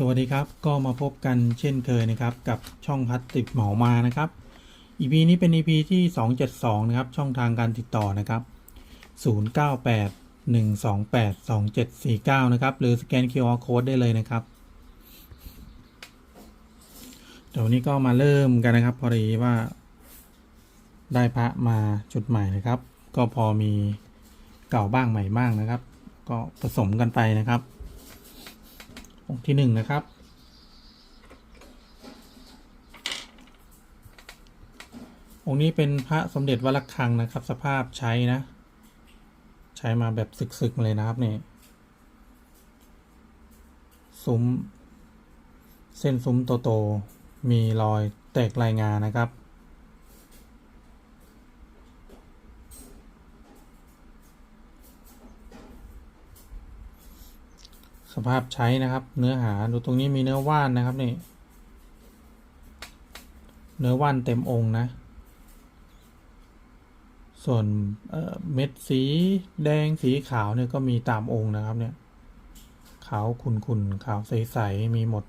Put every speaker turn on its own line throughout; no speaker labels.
สวัสดีครับก็มาพบกันเช่นเคยนะครับกับช่องพัดติดเหมามานะครับ EP นี้เป็น EP ที่ 272 นะครับ ช่องทางการติดต่อนะครับ 098 128 2749 นะครับ หรือสแกน QR Code ได้เลยนะครับเดี๋ยวนนี้ก็มาเริ่มกันนะครับ พอดีว่า ได้พระมาจุดใหม่นะครับ ก็พอมีเก่าบ้างใหม่บ้างนะครับ ก็ผสมกันไปนะครับ องค์ที่หนึ่งนะครับ องค์นี้เป็นพระสมเด็จวัดระฆังนะครับ สภาพใช้นะ ใช้มาแบบสึกๆเลยนะครับนี่ซุ้ม เส้นซุ้มโต ๆ มีรอยแตกลายงานะครับ สภาพใช้นะครับ เนื้อหาดูตรงนี้มีเนื้อว่านนะครับนี่ เนื้อว่านเต็มองค์นะ ส่วนเเม็ดสีแดงสีขาวเนี่ยก็มีตามองค์นะครับเนี่ย ขาวขุ่นๆขาวใสๆมีหมด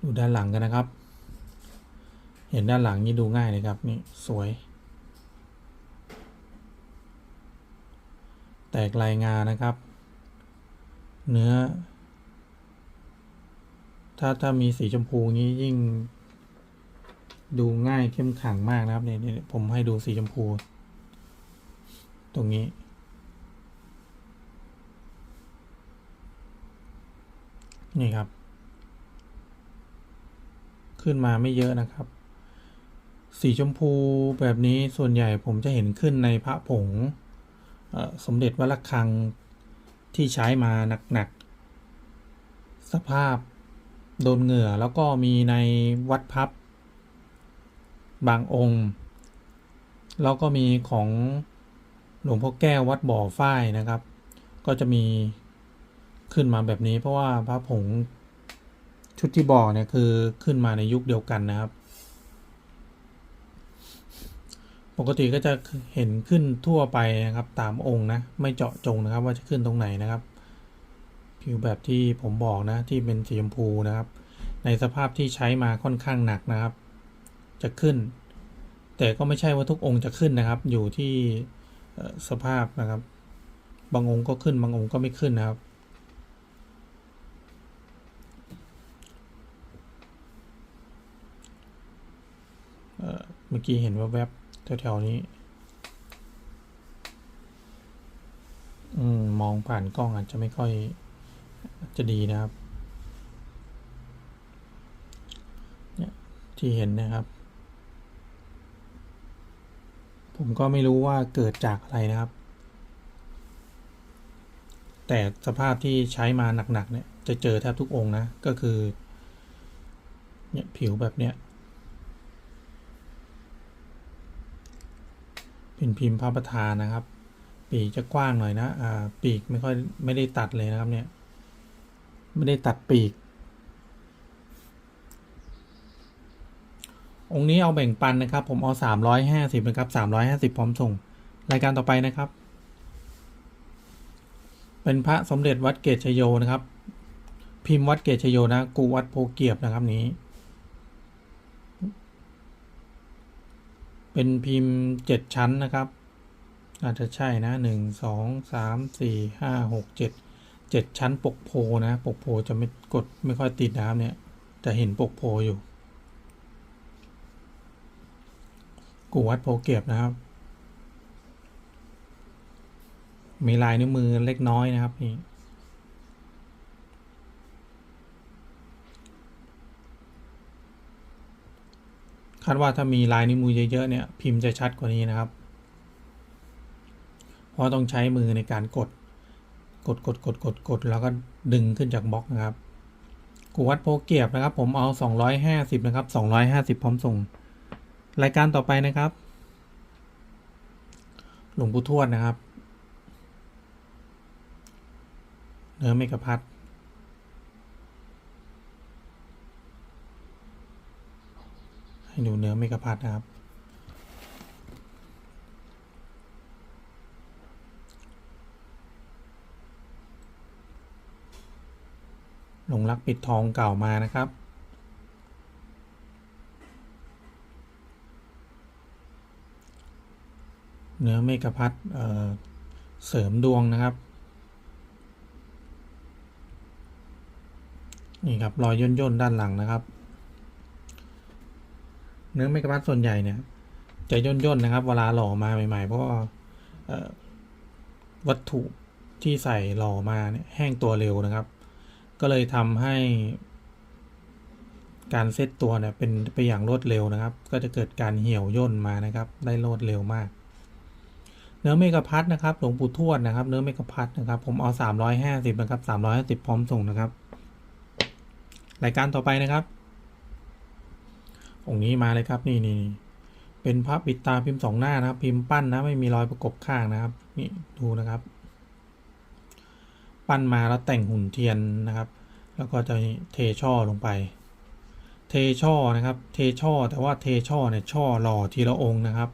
ดูด้านหลังกันนะครับ เห็นด้านหลังนี่ดูง่ายเลยครับนี่สวย แตกลายงานะครับ เนื้อ ถ้าถ้ามีสีชมพูงี้ยิ่ง ดูง่ายเข้มขังมากนะครับเนี่ยผมให้ดูสีชมพู ตรงนี้นี่ครับ ขึ้นมาไม่เยอะนะครับ สีชมพูแบบนี้ส่วนใหญ่ผมจะเห็นขึ้นในพระผง สมเด็จวัดระฆังที่ใช้มาหนักๆ สภาพโดนเหงื่อแล้วก็มีในวัดพับบางองค์ แล้วก็มีของหลวงพ่อแก้ววัดบ่อฝ้ายนะครับ ก็จะมีขึ้นมาแบบนี้เพราะว่าพระผงชุดที่บอกเนี่ยคือขึ้นมาในยุคเดียวกันนะครับ ปกติก็จะเห็นขึ้นทั่วไปนะครับตามองค์นะ ไม่เจาะจงนะครับ ว่าจะขึ้นตรงไหนนะครับ ผิวแบบที่ผมบอกนะที่เป็นสีชมพูนะครับ ในสภาพที่ใช้มาค่อนข้างหนักนะครับ จะขึ้น แต่ก็ไม่ใช่ว่าทุกองค์จะขึ้นนะครับ อยู่ที่สภาพนะครับ บางองค์ก็ขึ้นบางองค์ก็ไม่ขึ้นนะครับเมื่อกี้เห็นว่าแวบ แถวๆนี้ อืม มองผ่านกล้องอาจจะไม่ค่อยจะดีนะครับ เนี่ยที่เห็นนะครับ ผมก็ไม่รู้ว่าเกิดจากอะไรนะครับ แต่สภาพที่ใช้มาหนักๆเนี่ย จะเจอแทบทุกองนะ ก็คือ เนี่ยผิวแบบเนี้ย เป็นพิมพ์พระประธานนะครับ ปีกจะกว้างหน่อยนะอ่าปีกไม่ค่อยไม่ได้ตัดเลยนะครับเนี่ยไม่ได้ตัดปีก องค์นี้เอาแบ่งปันนะครับ ผมเอาสามร้อยห้าสิบนะครับสามร้อยห้าสิบพร้อมส่ง รายการต่อไปนะครับ เป็นพระสมเด็จวัดเกตชโยนะครับ พิมพ์วัดเกตชโยนะ กูวัดโพเกียบนะครับนี้ เป็นพิมพ์เจ็ดชั้นนะครับ อาจจะใช่นะหนึ่งสองสามสี่ห้าหกเจ็ดเจ็ดชั้นปกโพนะ ปกโพจะไม่กดไม่ค่อยติดนะครับเนี่ยจะเห็นปกโพอยู่ กูวัดโพเก็บนะครับ มีลายนิ้วมือเล็กน้อยนะครับนี่ คาดว่าถ้ามีลายนิ้วมือเยอะๆเนี่ยพิมพ์จะชัดกว่านี้นะครับ เพราะต้องใช้มือในการกด กดกดกดกดกดแล้วก็ดึงขึ้นจากบล็อกนะครับกูวัดโพเกียบนะครับ ผมเอา 250 นะครับ 250 พร้อมส่ง รายการต่อไปนะครับ หลวงปู่ทวดนะครับ เนื้อเมกะพัด ให้ดูเนื้อเมกะพัดนะครับนลงรักปิดทองเก่ามานะครับ เนื้อเมกะพัดเเสริมดวงนะครับนี่ครับรอยย่นย่นๆด้านหลังนะครับ เนื้อเมกะพัดส่วนใหญ่เนี่ยจะย่นย่นๆนะครับ เวลาหล่อมาใหม่ ๆ เพราะว่าวัตถุที่ใส่หล่อมาเนี่ยแห้งตัวเร็วนะครับ ก็เลยทำให้การเซตตัวเนี่ยเป็นไปอย่างรวดเร็วนะครับ ก็จะเกิดการเหี่ยวย่นมานะครับ ได้รวดเร็วมาก เนื้อเมกะพัดนะครับหลวงปู่ทวดนะครับ เนื้อเมกะพัดนะครับ ผมเอาสามร้อยห้าสิบนะครับสามร้อยห้าสิบพร้อมส่งนะครับ รายการต่อไปนะครับ องค์นี้มาเลยครับนี่นี่เป็นพระปิดตาพิมพ์สองหน้านะครับ พิมพ์ปั้นนะไม่มีรอยประกบข้างนะครับ นี่ดูนะครับ ปั้นมาแล้วแต่งหุ่นเทียนนะครับ แล้วก็จะเทช่อลงไป เทช่อนะครับ เทช่อแต่ว่าเทช่อเนี่ยช่อหล่อทีละองค์นะครับ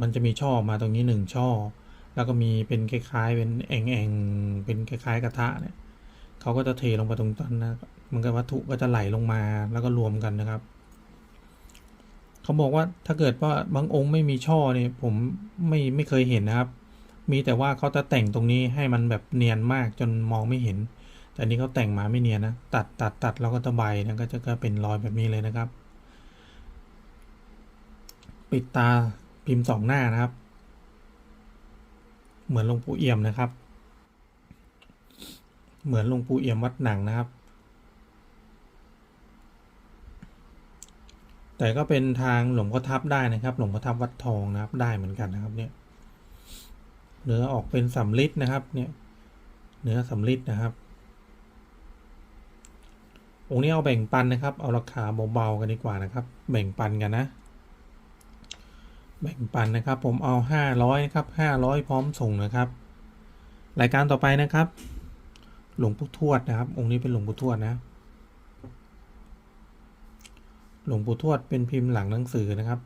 มันจะมีช่อมาตรงนี้หนึ่งช่อ แล้วก็มีเป็นคล้ายๆ เป็นแองแองเป็นคล้ายๆกระทะเนี่ยเขาก็จะเทลงไปตรงนั้นนะมันก็วัตถุก็จะไหลลงมาแล้วก็รวมกันนะครับ เขาบอกว่าถ้าเกิดว่าบางองค์ไม่มีช่อเนี่ยผมไม่ไม่เคยเห็นนะครับ มีแต่ว่าเขาจะแต่งตรงนี้ให้มันแบบเนียนมากจนมองไม่เห็น แต่นี้เขาแต่งมาไม่เนียนนะตัดตัดตัดแล้วก็ตะใบนะก็จะก็เป็นรอยแบบนี้เลยนะครับ ปิดตาพิมพ์สองหน้านะครับ เหมือนหลวงปู่เอี่ยมนะครับ เหมือนหลวงปู่เอี่ยมวัดหนังนะครับ แต่ก็เป็นทางหลวงพ่อทับได้นะครับ หลวงพ่อทับวัดทองนะครับ ได้เหมือนกันนะครับเนี่ย เนื้อออกเป็นสำลิดนะครับ เนี่ย เนื้อสำลิดนะครับ องค์นี้เอาแบ่งปันนะครับ เอาราคาเบาๆกันดีกว่านะครับ แบ่งปันกันนะ แบ่งปันนะครับ ผมเอาห้าร้อยนะครับห้าร้อยพร้อมส่งนะครับ รายการต่อไปนะครับ หลวงปู่ทวดนะครับ องค์นี้เป็นหลวงปู่ทวดนะ หลวงปู่ทวดเป็นพิมพ์หลังหนังสือนะครับ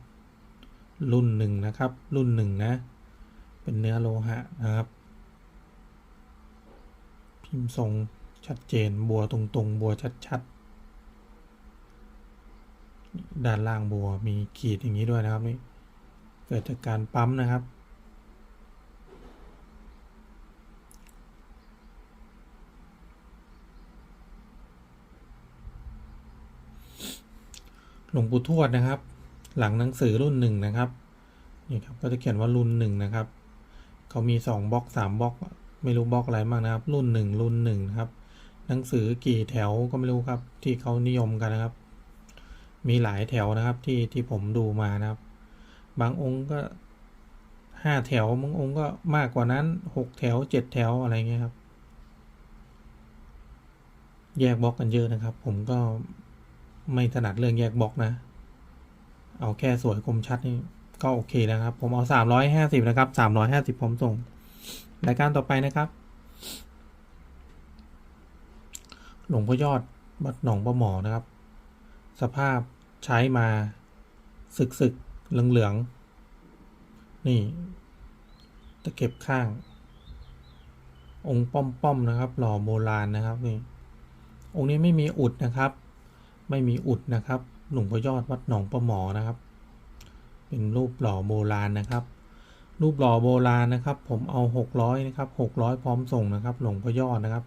รุ่นหนึ่งนะครับ รุ่นหนึ่งนะ เป็นเนื้อโลหะนะครับ พิมพ์ทรงชัดเจนบัวตรงๆ บัวชัดๆ ด้านล่างบัวมีขีดอย่างนี้ด้วยนะครับนี่เกิดจากการปั๊มนะครับ หลวงปู่ทวดนะครับ หลังหนังสือรุ่นหนึ่งนะครับนี่ครับก็จะเขียนว่ารุ่นหนึ่งนะครับเขามีสองบล็อกสามบล็อก ไม่รู้บล็อกอะไรบ้างนะครับ รุ่นหนึ่งรุ่นหนึ่งนะครับ หนังสือกี่แถวก็ไม่รู้ครับ ที่เขานิยมกันนะครับ มีหลายแถวนะครับที่ที่ผมดูมานะครับ บางองค์ก็ห้าแถวบางองค์ก็มากกว่านั้นหกแถวเจ็ดแถวอะไรเงี้ยครับ แยกบล็อกกันเยอะนะครับ ผมก็ ไม่ถนัดเรื่องแยกบล็อกนะ เอาแค่สวยคมชัดนี่ก็โอเคแล้วครับ ผมเอาสามร้อยห้าสิบนะครับสามร้อยห้าสิบพร้อมส่ง รายการต่อไปนะครับ หลวงพ่อยอดวัดหนองประหมอนะครับ สภาพใช้มาสึกสึกเหลืองเหลืองๆนี่ตะเข็บข้าง องค์ป้อมป้อมๆนะครับ หล่อโบราณนะครับนี่องค์นี้ไม่มีอุดนะครับ ไม่มีอุดนะครับ หลวงพ่อยอดวัดหนองประหมอนะครับ เป็นรูปหล่อโบราณนะครับ รูปหล่อโบราณนะครับ ผมเอาหกร้อยนะครับหกร้อยพร้อมส่งนะครับ หลวงพ่อยอดนะครับ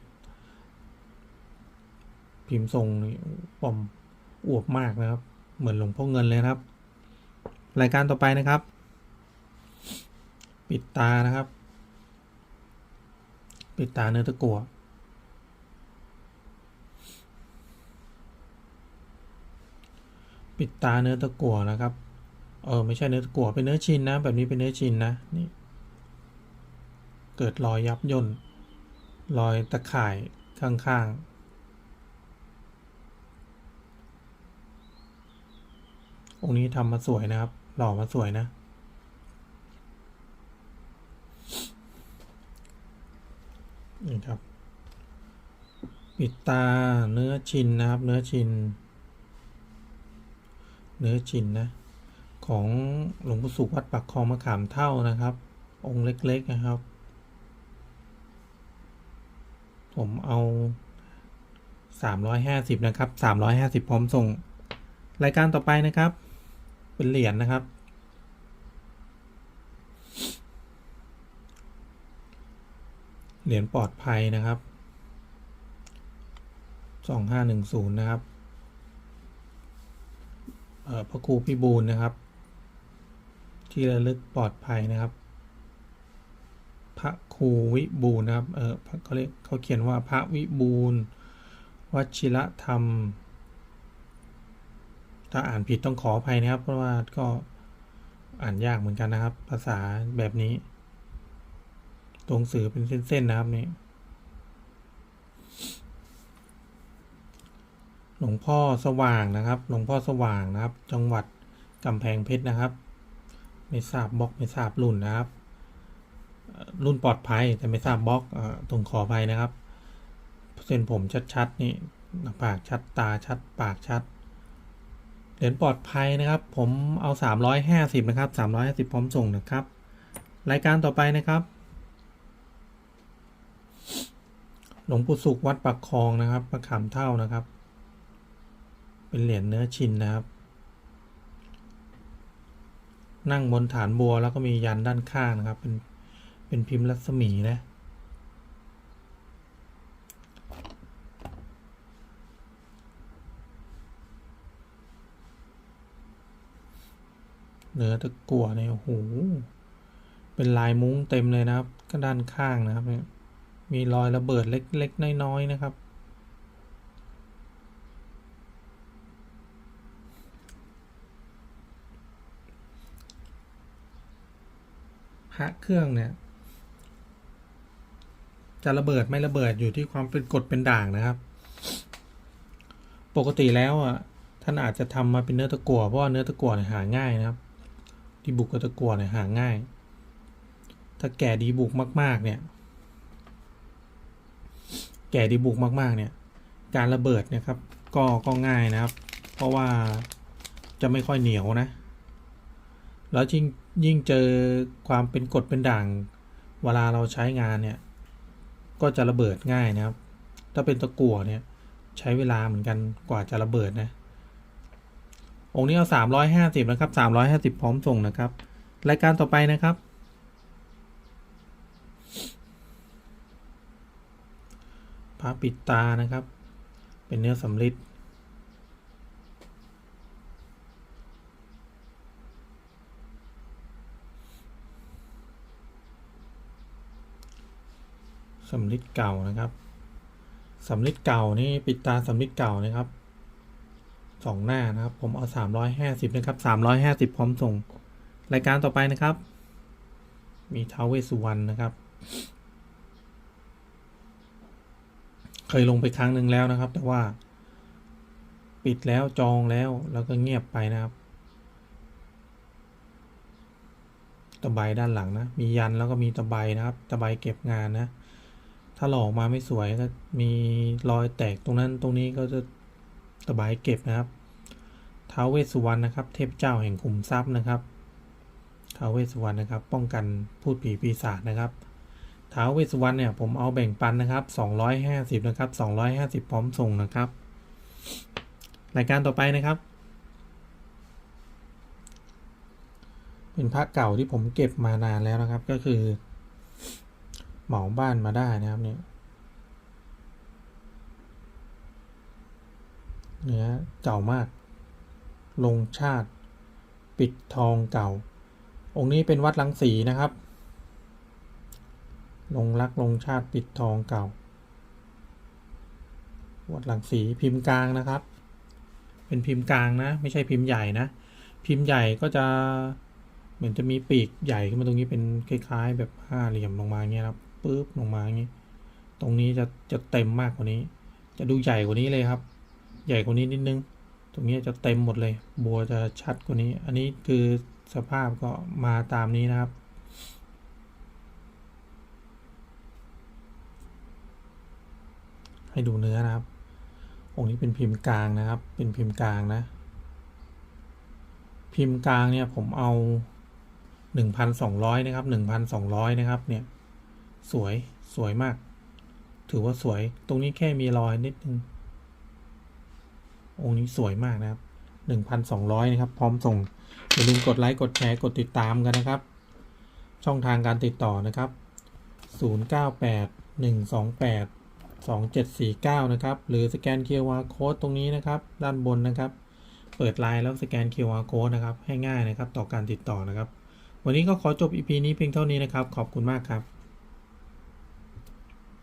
พิมพ์ทรงนี่ปอมอวบมากนะครับ เหมือนหลวงพ่อเงินเลยครับ รายการต่อไปนะครับ ปิดตานะครับ ปิดตาเนื้อตะกั่ว ปิดตาเนื้อตะกั่วนะครับ เออไม่ใช่เนื้อตะกั่วเป็นเนื้อชินนะ แบบนี้เป็นเนื้อชินนะนี่ เกิดรอยยับย่นรอยตะข่ายข้างๆ องค์นี้ทำมาสวยนะครับ หล่อมาสวยนะนี่ครับ ปิดตาเนื้อชินนะครับ เนื้อชิน เนื้อชินนะ ของหลวงปู่สุขวัดปักคลองมะขามเท่านะครับ องค์เล็กๆนะครับ ผมเอาสามร้อยห้าสิบนะครับสามร้อยห้าสิบพร้อมส่ง รายการต่อไปนะครับ เป็นเหรียญนะครับ เหรียญปลอดภัยนะครับสองห้าหนึ่งศูนย์นะครับ พระครูพิบูลนะครับ ที่ระลึกปลอดภัยนะครับ พระครูวิบูลนะครับเออเขาเรียกเขาเขียนว่าพระวิบูลวชิระธรรม ถ้าอ่านผิดต้องขออภัยนะครับ เพราะว่าก็อ่านยากเหมือนกันนะครับ ภาษาแบบนี้ ตรงสื่อเป็นเส้นๆนะครับนี่ หลวงพ่อสว่างนะครับ หลวงพ่อสว่างนะครับ จังหวัดกำแพงเพชรนะครับ ไม่ทราบบล็อกไม่ทราบรุ่นนะครับ รุ่นปลอดภัยแต่ไม่ทราบบล็อกตรงขอภัยนะครับเส้นผมชัดๆนี่หน้าผากชัดตาชัด ปากชัดเหรียญปลอดภัยนะครับ ผมเอา 350 นะครับ 350 พร้อมส่งนะครับ รายการต่อไปนะครับ หลวงปู่สุขวัดปักคลองนะครับประขามเท่านะครับ เป็นเหรียญเนื้อชินนะครับ นั่งบนฐานบัวแล้วก็มียันด้านข้างนะครับ เป็นเป็นพิมพ์รัศมีนะเนื้อตะกั่วเนี่ยโอ้โห เป็นลายมุ้งเต็มเลยนะครับ ก็ด้านข้างนะครับ มีรอยระเบิดเล็กๆน้อยๆนะครับ ระเครื่องเนี่ย จะระเบิดไม่ระเบิดอยู่ที่ความเป็นกรดเป็นด่างนะครับ ปกติแล้วอะท่านอาจจะทำมาเป็นเนื้อตะกั่วเพราะเนื้อตะกั่วเนี่ยหาง่ายนะครับ ดีบุกกับตะกั่วเนี่ยหาง่าย ถ้าแก่ดีบุกมาก ๆ เนี่ย แก่ดีบุกมากๆ เนี่ย การระเบิดนี่ยครับ ก็ก็ง่ายนะครับ เพราะว่าจะไม่ค่อยเหนียวนะ แล้วยิ่ง ยิ่งเจอความเป็นกดเป็นด่าง เวลาเราใช้งานเนี่ย ก็จะระเบิดง่ายนะครับ ถ้าเป็นตะกั่วเนี่ย ใช้เวลาเหมือนกันกว่าจะระเบิดนะ องค์นี้เอาสามร้อยห้าสิบนะครับสามร้อยห้าสิบพร้อมส่งนะครับ รายการต่อไปนะครับ พระปิดตานะครับ เป็นเนื้อสำริด สำริดเก่านะครับสำริดเก่านี่ปิดตาสำริดเก่านะครับสองหน้านะครับ ผมเอาสามร้อยห้าสิบนะครับสามร้อยห้าสิบพร้อมส่ง รายการต่อไปนะครับ มีท้าวเวสสุวรรณนะครับ เคยลงไปครั้งหนึ่งแล้วนะครับ แต่ว่า ปิดแล้วจองแล้วแล้วก็เงียบไปนะครับตะไบด้านหลังนะ มียันแล้วก็มีตะไบนะครับ ตะไบเก็บงานนะ ถ้าหลอกมาไม่สวยก็มีรอยแตกตรงนั้นตรงนี้ก็จะตะไบเก็บนะครับท้าวเวสสุวรรณนะครับ เทพเจ้าแห่งขุมทรัพย์นะครับท้าวเวสสุวรรณนะครับ ป้องกันพูดผีปีศาจนะครับท้าวเวสสุวรรณเนี่ยผมเอาแบ่งปันนะครับ 250 นะครับ 250 พร้อมส่งนะครับ รายการต่อไปนะครับ เป็นพระเก่าที่ผมเก็บมานานแล้วนะครับก็คือ เหมาบ้านมาได้นะครับเนี่ยเนื้อเก่ามาก ลงชาติ ปิดทองเก่า องค์นี้เป็นวัดลังสีนะครับ ลงรักลงชาติปิดทองเก่า วัดลังสีพิมพ์กลางนะครับ เป็นพิมพ์กลางนะ ไม่ใช่พิมพ์ใหญ่นะ พิมพ์ใหญ่ก็จะเหมือนจะมีปีกใหญ่ขึ้นมาตรงนี้เป็นคล้าย ๆ แบบห้าเหลี่ยมลงมาเงี้ยครับ ปึ๊บลงมาอย่างนี้ ตรงนี้จะจะเต็มมากกว่านี้ จะดูใหญ่กว่านี้เลยครับ ใหญ่กว่านี้นิดนึง ตรงนี้จะเต็มหมดเลย บัวจะชัดกว่านี้ อันนี้คือสภาพก็มาตามนี้นะครับให้ดูเนื้อนะครับ องค์นี้เป็นพิมพ์กลางนะครับ เป็นพิมพ์กลางนะ พิมพ์กลางเนี่ยผมเอาหนึ่งพันสองร้อยนะครับหนึ่งพันสองร้อยนะครับ เนี่ย สวยสวยมาก ถือว่าสวยตรงนี้แค่มีรอยนิดนึง องค์นี้สวยมากนะครับ 1,200 นะครับ พร้อมส่ง อย่าลืมกดไลค์ กดแชร์ กดติดตามกันนะครับ ช่องทางการติดต่อนะครับ 098 128 2749 นะครับ หรือสแกน QR Code ตรงนี้นะครับ ด้านบนนะครับ เปิดไลน์แล้วสแกน QR Code นะครับ ให้ง่ายนะครับ ต่อการติดต่อนะครับ วันนี้ก็ขอจบ EP นี้เพียงเท่านี้นะครับ ขอบคุณมากครับ